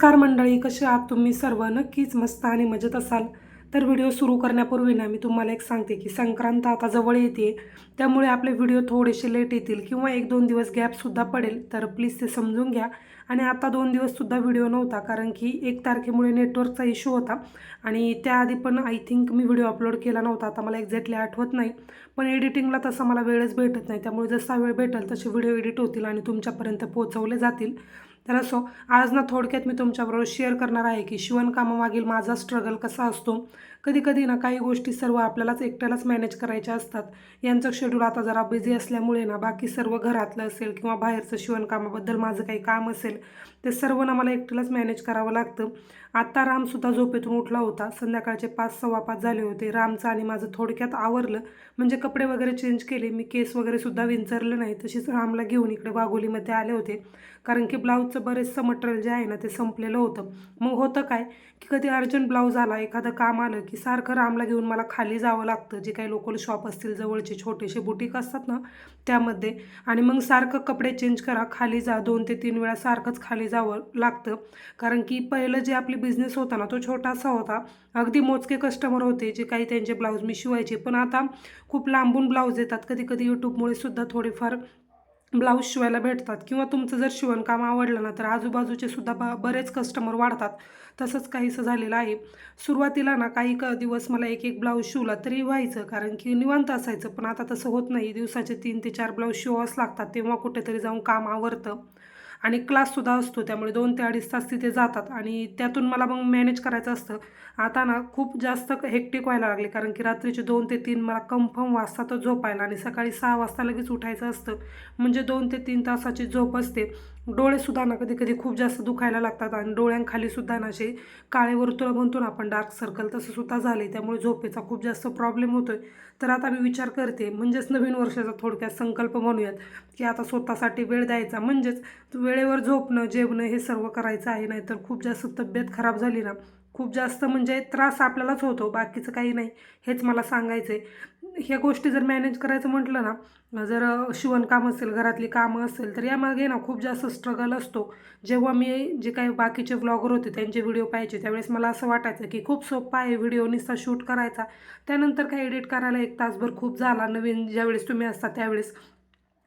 नमस्कार मंडळी कसे आहात तुम्ही सर्व? नक्कीच मस्त आणि मजेत असाल. तर व्हिडिओ सुरू करण्यापूर्वी ना मी तुम्हाला एक सांगते की संक्रांत आता जवळ येते. त्यामुळे आपले व्हिडिओ थोडेसे लेट येतील किंवा एक दोन दिवस गॅपसुद्धा पडेल तर प्लीज ते समजून घ्या. आणि आता दोन दिवससुद्धा व्हिडिओ नव्हता कारण की एक तारखेमुळे नेटवर्कचा इश्यू होता. आणि त्याआधी पण आय थिंक मी व्हिडिओ अपलोड केला नव्हता आता मला एक्झॅक्टली आठवत नाही. पण एडिटिंगला तसा मला वेळच भेटत नाही त्यामुळे जसा वेळ भेटेल तसे व्हिडिओ एडिट होतील आणि तुमच्यापर्यंत पोहोचवले जातील. तर असो आज ना थोडक्यात मी तुमच्याबरोबर शेअर करणार आहे की शिवणकामामागील माझा स्ट्रगल कसा असतो. कधी कधी ना काही गोष्टी सर्व आपल्यालाच एकट्यालाच मॅनेज करायच्या असतात. यांचं शेड्यूल आता जरा बिझी असल्यामुळे ना बाकी सर्व घरातलं असेल किंवा बाहेरचं शिवणकामाबद्दल माझं काही काम असेल ते सर्व ना मला एकट्यालाच मॅनेज करावं लागतं. आत्ता रामसुद्धा झोपेतून उठला होता. संध्याकाळचे पाच सव्वा पाच झाले होते. रामचं आणि माझं थोडक्यात आवरलं. म्हणजे कपडे वगैरे चेंज केले. मी केस वगैरे सुद्धा विंचरले नाही. तशीच रामला घेऊन इकडे वाघोलीमध्ये आले होते. कारण की ब्लाऊजचं बरेचसं मटेरियल जे आहे ना ते संपलेलं होतं. मग होतं काय की कधी अर्जंट ब्लाऊज आला एखादं काम आलं की सारखं रामला घेऊन मला खाली जावं लागतं. जे काही लोकल शॉप असतील जवळचे छोटेसे बुटीक असतात ना त्यामध्ये. आणि मग सारखं कपडे चेंज करा खाली जा दोन ते तीन वेळा सारखंच खाली जावं लागतं. कारण की पहिलं जे आपली बिझनेस होता ना तो छोटासा होता. अगदी मोजके कस्टमर होते जे काही त्यांचे ब्लाऊज मी शिवायचे. पण आता खूप लांबून ब्लाऊज येतात. कधी कधी यूट्यूबमुळे सुद्धा थोडेफार ब्लाऊज शिवायला भेटतात किंवा तुमचं जर शिवणकाम आवडलं ना तर आजूबाजूचे सुद्धा ब बरेच कस्टमर वाढतात. तसंच काहीसं झालेलं आहे. सुरुवातीला ना काही क दिवस मला एक एक ब्लाऊज शिवला तरी व्हायचं कारण की निवांत असायचं. पण आता तसं होत नाही. दिवसाचे तीन ते चार ब्लाऊज शिवावंच लागतात. तेव्हा कुठेतरी जाऊन काम आवरतं. आणि क्लाससुद्धा असतो त्यामुळे दोन ते अडीच तास तिथे जातात. आणि त्यातून मला मग मॅनेज करायचं असतं. आता ना खूप जास्त हेक्टिक व्हायला लागले कारण की रात्रीचे दोन ते तीन मला कन्फर्म वाजतातच झोपायला आणि सकाळी सहा वाजता लगेच उठायचं असतं. म्हणजे दोन ते तीन तासाची झोप असते. डोळेसुद्धा ना कधी कधी खूप जास्त दुखायला लागतात आणि डोळ्यांखालीसुद्धा ना असे काळे वर्तुळ म्हणतो ना आपण डार्क सर्कल तसं सुद्धा झाले त्यामुळे झोपेचा खूप जास्त प्रॉब्लेम होतो आहे तर आता मी विचार करते म्हणजेच नवीन वर्षाचा थोडक्यात संकल्प म्हणूयात की आता स्वतःसाठी वेळ द्यायचा. म्हणजेच वेळेवर झोपणं जेवणं हे सर्व करायचं आहे नाही तर खूप जास्त तब्येत खराब झाली ना खूप जास्त म्हणजे त्रास आपल्यालाच होतो बाकीचं काही नाही. हेच मला सांगायचं आहे ह्या गोष्टी जर मॅनेज करायचं म्हटलं ना जर शिवणकाम असेल घरातली कामं असेल तर यामागे ना खूप जास्त स्ट्रगल असतो. जेव्हा मी जे काही बाकीचे व्लॉगर होते त्यांचे व्हिडिओ पाहायचे त्यावेळेस मला असं वाटायचं की खूप सोपं आहे व्हिडिओ नुसता शूट करायचा. त्यानंतर काही एडिट करायला एक तासभर खूप झाला नवीन ज्यावेळेस तुम्ही असता त्यावेळेस.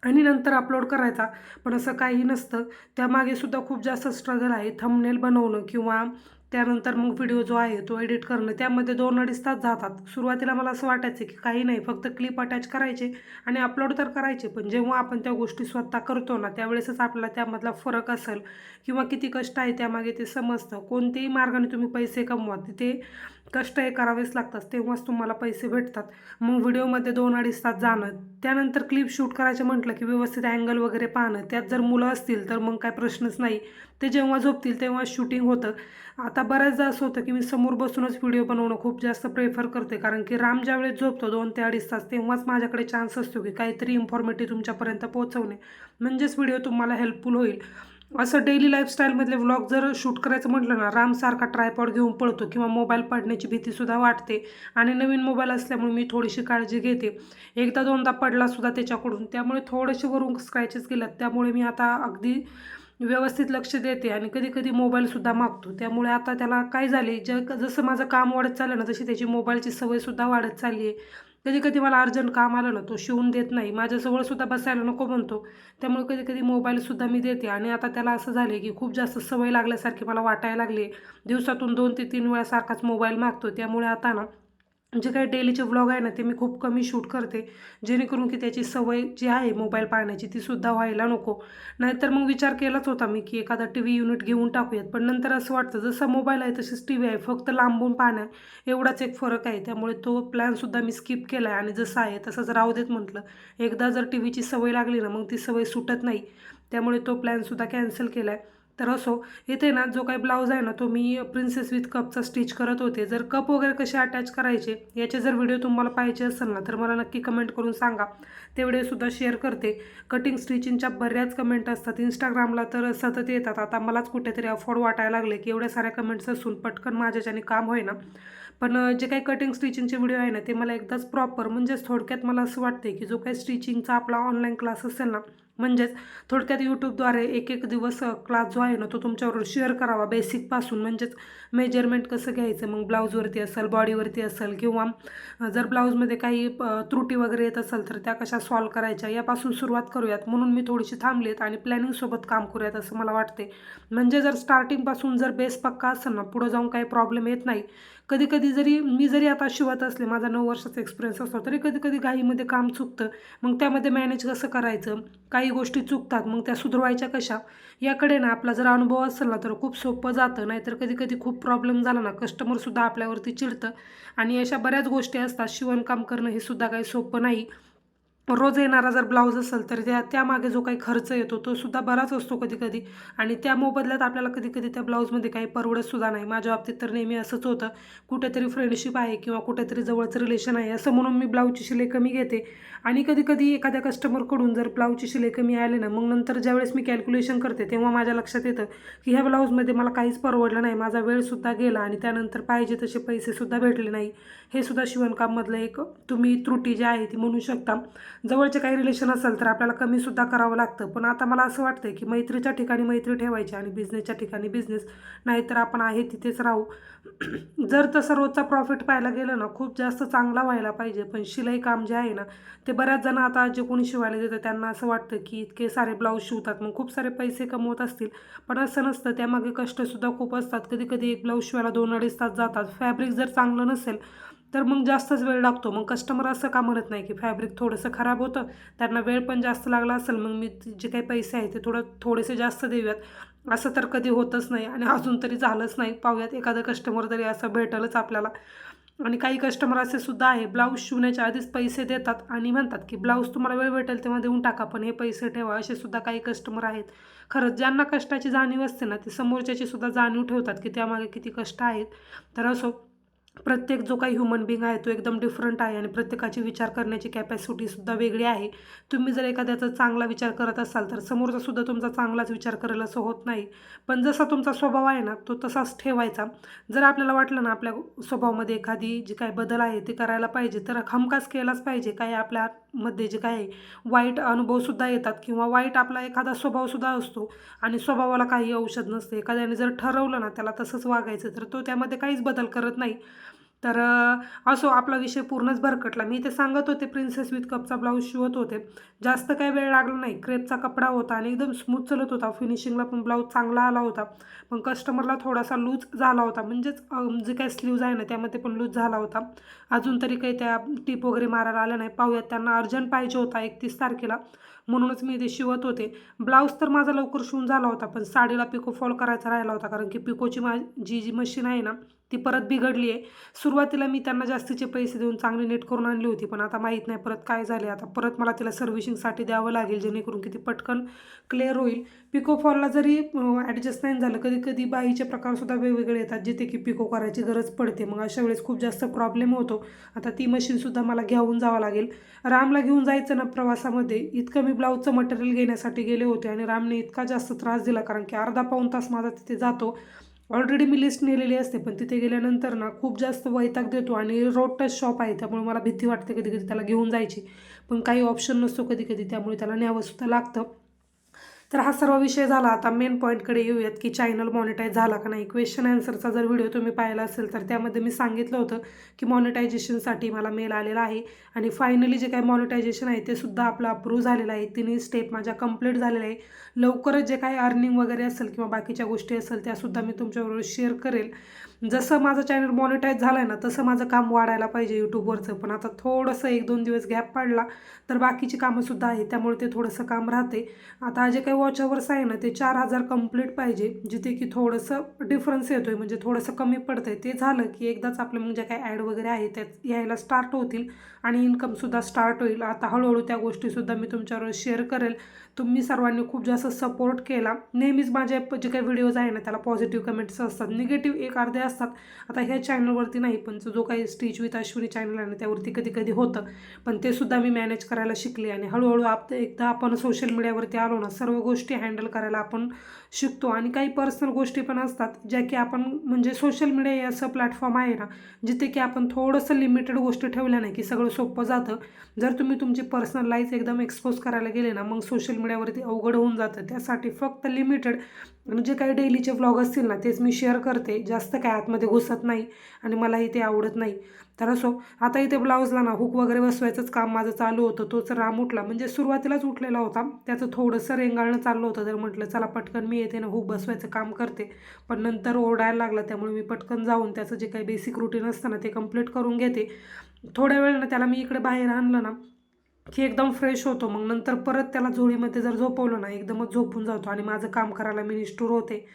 आणि नंतर अपलोड करायचा पण असं काही नसतं. त्यामागे सुद्धा खूप जास्त स्ट्रगल आहे. थंबनेल बनवणं किंवा त्यानंतर मग व्हिडिओ जो आहे तो एडिट करणं त्यामध्ये दोन अडीच तास जातात. सुरुवातीला मला असं वाटायचं की काही नाही फक्त क्लिप अटॅच करायचे आणि अपलोड तर करायचे पण जेव्हा आपण त्या गोष्टी स्वतः करतो ना त्यावेळेसच आपल्याला त्यामधला फरक असेल किंवा किती कष्ट आहे त्यामागे ते समजतं. कोणत्याही मार्गाने तुम्ही पैसे कमवा तिथे कष्ट हे करावेच लागतात तेव्हाच तुम्हाला पैसे भेटतात. मग व्हिडिओमध्ये दोन अडीच तास जाणं त्यानंतर क्लिप शूट करायचं म्हटलं की व्यवस्थित अँगल वगैरे पाहणं त्यात जर मुलं असतील तर मग काय प्रश्नच नाही. ते जेव्हा झोपतील तेव्हा शूटिंग होतं. आता बऱ्याचदा असं होतं की मी समोर बसूनच व्हिडिओ बनवणं खूप जास्त प्रेफर करते. कारण की राम ज्यावेळेस झोपतो दोन ते अडीच तास तेव्हाच माझ्याकडे चान्स असतो की काहीतरी इन्फॉर्मेटिव्ह तुमच्यापर्यंत पोहोचवणे. म्हणजेच व्हिडिओ तुम्हाला हेल्पफुल होईल. असं डेली लाईफस्टाईलमधले व्लॉग जर शूट करायचं म्हटलं ना रामसारखा ट्रायपॉड घेऊन पळतो किंवा मोबाईल पडण्याची भीतीसुद्धा वाटते. आणि नवीन मोबाईल असल्यामुळे मी थोडीशी काळजी घेते. एकदा दोनदा पडलासुद्धा त्याच्याकडून. त्यामुळे थोडेसे वरून स्क्रॅचेस गेलात त्यामुळे मी आता अगदी व्यवस्थित लक्ष देते आणि कधी कधी मोबाईलसुद्धा मागतो. त्यामुळे आता त्याला काय झाले ज जसं माझं काम वाढत चाललं ना तशी त्याची मोबाईलची सवयसुद्धा वाढत चालली आहे. कधी कधी मला अर्जंट काम आलं ना तो शिवून देत नाही. माझ्याजवळसुद्धा बसायला नको म्हणतो. त्यामुळे कधी कधी मोबाईलसुद्धा मी देते आणि आता त्याला असं झाले की खूप जास्त सवय लागल्यासारखी मला वाटायला लागली दिवसातून दोन ते तीन वेळा सारखाच मोबाईल मागतो. त्यामुळे आता ना जे काही डेलीचे व्लॉग आहे ना ते मी खूप कमी शूट करते. जेणेकरून की त्याची सवय जी आहे मोबाईल पाहण्याची ती सुद्धा व्हायला नको. नाहीतर मग विचार केलाच होता मी की एखादा टी व्ही युनिट घेऊन टाकूयात. पण नंतर असं वाटतं जसं मोबाईल आहे तशीच टी व्ही आहे. फक्त लांबून पाहण्या एवढाच एक फरक आहे. त्यामुळे तो प्लॅनसुद्धा मी स्किप केला आहे आणि जसं आहे तसंच राहू देत म्हटलं. एकदा जर टी व्हीची सवय लागली ना मग ती सवय सुटत नाही. त्यामुळे तो प्लॅनसुद्धा कॅन्सल केला आहे तर असो इथे ना जो काही ब्लाऊज आहे ना तो मी प्रिन्सेस विथ कपचा स्टिच करत होते. जर कप वगैरे कसे अटॅच करायचे याचे जर व्हिडिओ तुम्हाला पाहिजे असेल ना तर मला नक्की कमेंट करून सांगा. ते व्हिडिओसुद्धा शेअर करते. कटिंग स्टिचिंगच्या बऱ्याच कमेंट असतात. इंस्टाग्रामला तर सतत येतात. आता मलाच कुठेतरी अफोर्ड वाटायला लागले की एवढ्या साऱ्या कमेंट्स असून पटकन माझ्याच्याने काम होईना. पण जे काही कटिंग स्टिचिंगचे व्हिडिओ आहे ना ते मला एकदाच प्रॉपर म्हणजेच थोडक्यात मला असं वाटते की जो काही स्टिचिंगचा आपला ऑनलाईन क्लास असेल ना म्हणजेच थोडक्यात यूट्यूबद्वारे एक एक दिवस क्लास जो आहे ना तो तुमच्यावर शेअर करावा बेसिकपासून म्हणजेच मेजरमेंट कसं घ्यायचं? मग ब्लाऊजवरती असेल बॉडीवरती असेल किंवा जर ब्लाऊजमध्ये काही त्रुटी वगैरे येत असेल तर त्या कशा सॉल्व करायच्या यापासून सुरुवात करूयात. म्हणून मी थोडीशी थांबलीत आणि प्लॅनिंगसोबत काम करूयात असं मला वाटते म्हणजे जर स्टार्टिंगपासून जर बेस पक्का असेल ना पुढं जाऊन काही प्रॉब्लेम येत नाही कधी कधी जरी मी जरी आता शिवत असले माझा नऊ वर्षाचा एक्सपिरियन्स असतो तरी कधी कधी घाईमध्ये काम चुकतं. मग त्यामध्ये मॅनेज कसं करायचं? काही गोष्टी चुकतात मग त्या सुधरवायच्या कशा? याकडे ना आपला जर अनुभव असेल ना तर खूप सोपं जातं. नाहीतर कधी कधी खूप प्रॉब्लेम झाला ना कस्टमरसुद्धा आपल्यावरती चिडतं. आणि अशा बऱ्याच गोष्टी असतात शिवणकाम करणं हे सुद्धा काही सोपं नाही. रोज येणारा जर ब्लाऊज असेल तर त्या त्यामागे जो काही खर्च येतो तो सुद्धा बराच असतो कधी कधी आणि त्या मोबदल्यात आपल्याला कधी कधी त्या ब्लाऊजमध्ये काही परवडत सुद्धा नाही. माझ्या बाबतीत तर नेहमी असंच होतं. कुठेतरी फ्रेंडशिप आहे किंवा कुठेतरी जवळचं रिलेशन आहे असं म्हणून मी ब्लाऊजची शिलाई कमी घेते. आणि कधी कधी एखाद्या कस्टमरकडून जर ब्लाऊजची शिलाई कमी आले ना मग नंतर ज्यावेळेस मी कॅल्क्युलेशन करते तेव्हा माझ्या लक्षात येतं की ह्या ब्लाऊजमध्ये मला काहीच परवडलं नाही. माझा वेळसुद्धा गेला आणि त्यानंतर पाहिजे तसे पैसेसुद्धा भेटले नाही. हे सुद्धा शिवणकाममधलं एक तुम्ही त्रुटी जी आहे ती म्हणू शकता. जवळचे काही रिलेशन असेल तर आपल्याला कमीसुद्धा करावं लागतं. पण आता मला असं वाटतं की मैत्रीच्या ठिकाणी मैत्री ठेवायची आणि बिझनेसच्या ठिकाणी बिझनेस नाहीतर आपण आहे तिथेच राहू. जर तसं रोजचा प्रॉफिट पाहायला गेलं ना खूप जास्त चांगला व्हायला पाहिजे. पण शिलाई काम जे आहे ना ते बऱ्याच जण आता जे कोणी शिवायला देतं त्यांना असं वाटतं की इतके सारे ब्लाऊज शिवतात. मग खूप सारे पैसे कमवत असतील. पण असं नसतं. त्यामागे कष्टसुद्धा खूप असतात. कधी कधी एक ब्लाऊज शिवायला दोन अडीच तास जातात. फॅब्रिक जर चांगलं नसेल तर मग जास्तच वेळ लागतो. मग कस्टमर असं का म्हणत नाही की फॅब्रिक थोडंसं खराब होतं त्यांना वेळ पण जास्त लागला असेल मग मी जे काही पैसे आहेत ते थोडं थोडेसे जास्त देऊयात. असं तर कधी होतच नाही आणि अजून तरी झालंच नाही. पाहूयात एखादं कस्टमर तरी असं भेटलंच आपल्याला. आणि काही कस्टमर असे सुद्धा आहे ब्लाऊज शिवण्याच्या आधीच पैसे देतात आणि म्हणतात की ब्लाऊज तुम्हाला वेळ भेटेल तेव्हा देऊन टाका पण हे पैसे ठेवा असे सुद्धा काही कस्टमर आहेत. खरंच ज्यांना कष्टाची जाणीव असते ना ते समोरच्याची सुद्धा जाणीव ठेवतात की त्यामागे किती कष्ट आहेत. तर असो प्रत्येक जो काही ह्युमन बिंग आहे तो एकदम डिफरंट आहे आणि प्रत्येकाची विचार करण्याची कॅपॅसिटीसुद्धा वेगळी आहे. तुम्ही जर एखाद्याचा चांगला विचार करत असाल तर समोरचासुद्धा तुमचा चांगलाच विचार करेल असं होत नाही. पण जसा तुमचा स्वभाव आहे ना तो तसाच ठेवायचा. जर आपल्याला वाटलं ना आपल्या स्वभावामध्ये एखादी जी काही बदल आहे ते करायला पाहिजे तर हमखास केलाच पाहिजे. काही आपल्यामध्ये जे काही वाईट अनुभवसुद्धा येतात किंवा वाईट आपला एखादा स्वभावसुद्धा असतो आणि स्वभावाला काही औषध नसते. एखाद्याने जर ठरवलं ना त्याला तसंच वागायचं तर तो त्यामध्ये काहीच बदल करत नाही. तर असो आपला विषय पूर्णच भरकटला. मी ते सांगत होते प्रिन्सेस विथ कपचा ब्लाऊज शिवत होते. जास्त काही वेळ लागला नाही. क्रेपचा कपडा होता आणि एकदम स्मूथ चलत होता. फिनिशिंगला पण ब्लाऊज चांगला आला होता. पण कस्टमरला थोडासा लूज झाला होता. म्हणजेच जे काही स्लीव्ज आहे ना त्यामध्ये पण लूज झाला होता. अजून तरी काही त्या टीप वगैरे मारायला आल्या नाही. पाहूयात त्यांना अर्जंट पाहिजे होता एकतीस तारखेला. म्हणूनच मी ते शिवत होते. ब्लाऊज तर माझा लवकर शिवून झाला होता पण साडीला पिको फॉल करायचा राहिला होता कारण की पिकोची मा जी जी मशीन आहे ना ती परत बिघडली आहे. सुरुवातीला मी त्यांना जास्तीचे पैसे देऊन चांगली नेट करून आणली होती पण आता माहीत नाही परत काय झाले आता परत मला तिला सर्व्हिसिंगसाठी द्यावं लागेल जेणेकरून की ती पटकन क्लिअर होईल. पिको फॉलला जरी ॲडजस्ट नाही झालं कधी कधी बाईचे प्रकारसुद्धा वेगवेगळे येतात जिथे की पिको करायची गरज पडते. मग अशा वेळेस खूप जास्त प्रॉब्लेम होतो. आता ती मशीनसुद्धा मला घेऊन जावं लागेल. रामला घेऊन जायचं ना प्रवासामध्ये इतकं मी ब्लाऊजचं मटेरियल घेण्यासाठी गेले होते आणि रामने इतका जास्त त्रास दिला कारण की अर्धा पाऊण तास माझा तिथे जातो. ऑलरेडी मी लिस्ट नेलेली असते पण तिथे गेल्यानंतर ना खूप जास्त वैताग देतो आणि रोड टच शॉप आहे त्यामुळे मला भीती वाटते कधी कधी त्याला घेऊन जायची. पण काही ऑप्शन नसतो कधी कधी त्यामुळे त्याला न्यावंसुद्धा लागतं. तर हा सर्व विषय झाला. आता मेन पॉईंटकडे येऊयात की चॅनल मॉनिटाईज झाला का नाही. क्वेश्चन आन्सरचा जर व्हिडिओ तुम्ही पाहिला असेल तर त्यामध्ये मी सांगितलं होतं की मॉनिटायझेशनसाठी मला मेल आलेला आहे. आणि फायनली जे काही मॉनिटायझेशन आहे ते सुद्धा आपलं अप्रूव्ह झालेलं आहे. तिन्ही स्टेप माझ्या कंप्लीट झालेल्या आहे. लवकरच जे काही अर्निंग वगैरे असेल किंवा बाकीच्या गोष्टी असेल त्यासुद्धा मी तुमच्याबरोबर शेअर करेल. जसं माझं चॅनल मॉनिटाईज झालं आहे ना तसं माझं काम वाढायला पाहिजे यूट्यूबवरचं पण आता थोडंसं एक दोन दिवस गॅप पडला तर बाकीची कामंसुद्धा आहे त्यामुळे ते थोडंसं काम राहते. आता जे काही वॉच आहे ना ते चार हजार कंप्लीट पाहिजे जिथे की थोडंसं डिफरन्स येतो आहे म्हणजे थोडंसं कमी पडतं आहे ते झालं की एकदाच आपलं म्हणजे काय ॲड वगैरे आहे त्यात यायला स्टार्ट होतील आणि इन्कमसुद्धा स्टार्ट होईल. आता हळूहळू त्या गोष्टीसुद्धा मी तुमच्यावर शेअर करेल. तुम्ही सर्वांनी खूप जास्त सपोर्ट केला. नेहमीच माझे जे काही व्हिडिओज आहे ना त्याला पॉझिटिव्ह कमेंट्स असतात निगेटिव्ह एक अर्धे असतात. आता ह्या चॅनलवरती नाही पण जो काही स्टीच विथ अश्विनी चॅनल आहे ना त्यावरती कधी कधी होतं. पण ते सुद्धा मी मॅनेज करायला शिकले आणि हळूहळू आप एकदा आपण सोशल मीडियावरती आलो ना सर्व गोष्टी हँडल करायला आपण शिकतो. आणि काही पर्सनल गोष्टी पण असतात ज्या की आपण म्हणजे सोशल मीडिया हे असं प्लॅटफॉर्म आहे ना जिथे की आपण थोडंसं लिमिटेड गोष्टी ठेवल्या नाही की सगळं सोपं जातं. जर तुम्ही तुमची पर्सनल लाईफ एकदम एक्सपोज करायला गेले ना मग सोशल मीडियावरती अवघड होऊन जातं. त्यासाठी फक्त लिमिटेड जे काही डेलीचे व्लॉग असतील ना तेच मी शेअर करते. जास्त काय आतमध्ये घुसत नाही आणि मलाही ते आवडत नाही. तर असो आता इथे ब्लाऊजला ना हुक वगैरे बसवायचंच काम माझं चालू होतं. तोच राम उठला. म्हणजे सुरुवातीलाच उठलेला होता. त्याचं थोडंसं रेंगाळणं चाललं होतं. तर म्हटलं चला पटकन मी येते ना हुक बसवायचं काम करते. पण नंतर ओरडायला लागला. त्यामुळे मी पटकन जाऊन त्याचं जे काही बेसिक रुटीन असतं ना ते कंप्लीट करून घेते. थोड्या वेळानं त्याला मी इकडे बाहेर आणलं ना की एकदम फ्रेश होतो. मग नंतर परत त्याला झोळीमध्ये जर झोपवलं ना एकदमच झोपून जातो आणि माझं काम करायला मी निष्ठूर होते.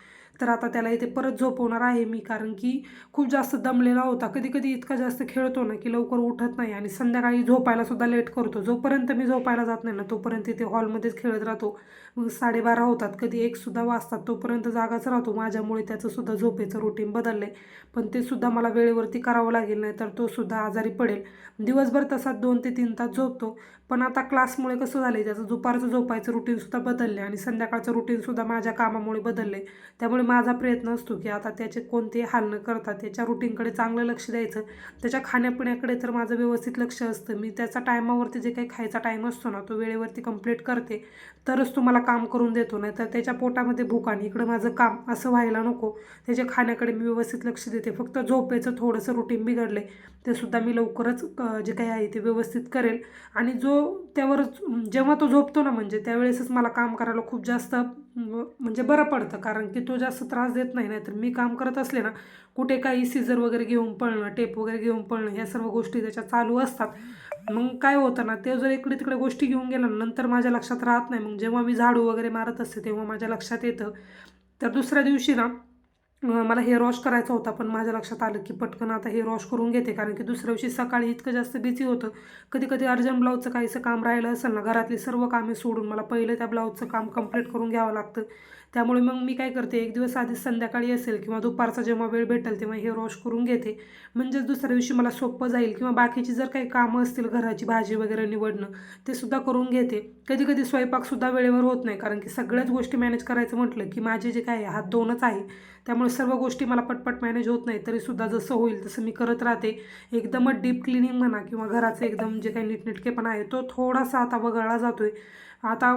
तर आता त्याला इथे परत झोपवणार आहे मी कारण की खूप जास्त दमलेला होता. कधी कधी इतका जास्त खेळतो ना की लवकर उठत नाही आणि संध्याकाळी झोपायला सुद्धा लेट करतो. जोपर्यंत मी झोपायला जात नाही ना तोपर्यंत इथे हॉलमध्येच खेळत राहतो. मग साडेबारा होतात कधी एकसुद्धा वाजतात तोपर्यंत जागाच राहतो. माझ्यामुळे त्याचंसुद्धा झोपेचं रुटीन बदललं आहे पण ते सुद्धा मला वेळेवरती करावं लागेल नाही तर तो सुद्धा आजारी पडेल. दिवसभर तसाच दोन ते तीन तास झोपतो. पण आता क्लासमुळे कसं झालं आहे त्याचं दुपारचं झोपायचं रुटीनसुद्धा बदलले आणि संध्याकाळचं रुटीनसुद्धा माझ्या कामामुळे बदलले त्यामुळे माझा प्रयत्न असतो की आता त्याचे कोणते हाल न करता त्याच्या रुटीनकडे चांगलं लक्ष द्यायचं. त्याच्या खाण्यापिण्याकडे तर माझं व्यवस्थित लक्ष असतं. मी त्याचा टायमावरती जे काही खायचा टाईम असतो ना तो वेळेवरती कंप्लीट करते. तरच तो मला काम करून देतो. नाही तर त्याच्या पोटामध्ये भूक आणि इकडं माझं काम असं व्हायला नको. त्याच्या खाण्याकडे मी व्यवस्थित लक्ष देते. फक्त झोपेचं थोडंसं रुटीन बिघडले ते सुद्धा मी लवकरच जे काही आहे ते व्यवस्थित करेल. आणि जो त्यावर जेव्हा तो झोपतो ना म्हणजे त्यावेळेसच मला काम करायला खूप जास्त म्हणजे बरं पडतं. कारण की तो जास्त त्रास देत नाही नाहीतर मी काम करत असले ना कुठे काही सीझर वगैरे घेऊन पळणं टेप वगैरे घेऊन पळणं ह्या सर्व गोष्टी त्याच्या चालू असतात. मग काय होतं ना ते जर इकडे तिकडे गोष्टी घेऊन गेला नंतर माझ्या लक्षात राहत नाही. मग जेव्हा मी झाडू वगैरे मारत असते तेव्हा माझ्या लक्षात येतं. तर दुसऱ्या दिवशी ना मला हेअर वॉश करायचा होता पण माझ्या लक्षात आलं की पटकन आता हेअर वॉश करून घेते कारण की दुसऱ्या दिवशी सकाळी इतकं जास्त बिझी होतं. कधी कधी अर्जंट ब्लाऊजचं काहीसं काम राहिलं असेल ना घरातली सर्व कामे सोडून मला पहिलं त्या ब्लाऊजचं काम कंप्लीट करून घ्यावं लागतं. त्यामुळे मग मी काय करते एक दिवस आधी संध्याकाळी असेल किंवा दुपारचा जेव्हा वेळ भेटेल तेव्हा हे वॉश करून घेते. म्हणजेच दुसऱ्या दिवशी मला सोपं जाईल किंवा बाकीची जर काही कामं असतील घराची भाजी वगैरे निवडणं ते सुद्धा करून घेते. कधी कधी स्वयंपाकसुद्धा वेळेवर होत नाही कारण की सगळ्याच गोष्टी मॅनेज करायचं म्हटलं की माझे जे काय हात दोनच आहे. त्यामुळे सर्व गोष्टी मला पटपट मॅनेज होत नाही तरीसुद्धा जसं होईल तसं मी करत राहते. एकदमच डीप क्लिनिंग म्हणा किंवा घराचं एकदम जे काही नीटनेटकेपणा आहे तो थोडासा आता वगळला जातो आहे आता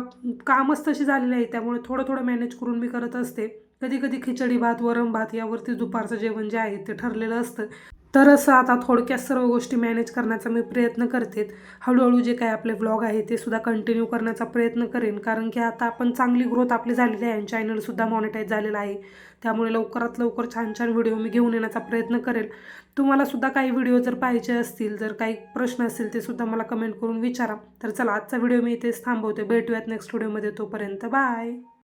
कामच तशी झालेली आहे त्यामुळे थोडं थोडं मॅनेज करून मी करत असते. कधी कधी खिचडी भात वरण भात यावरती दुपारचं जेवण जे आहे ते ठरलेलं असतं. तर असं आता थोडक्यात सर्व गोष्टी मॅनेज करण्याचा मी प्रयत्न करते हळूहळू जे काही आपले व्लॉग आहे ते सुद्धा कंटिन्यू करण्याचा प्रयत्न करेन. कारण की आता आपण चांगली ग्रोथ आपली झालेली आहे आणि चॅनलसुद्धा मॉनिटाईज झालेलं आहे. त्यामुळे लवकरात लवकर छान छान व्हिडिओ मी घेऊन येण्याचा प्रयत्न करेल. तुम्हाला सुद्धा काही व्हिडिओ जर पाहिजे असतील जर काही प्रश्न असतील ते सुद्धा मला कमेंट करून विचारा. तर चला आजचा व्हिडिओ मी इथेच थांबवते. भेटूयात नेक्स्ट व्हिडिओमध्ये तोपर्यंत. बाय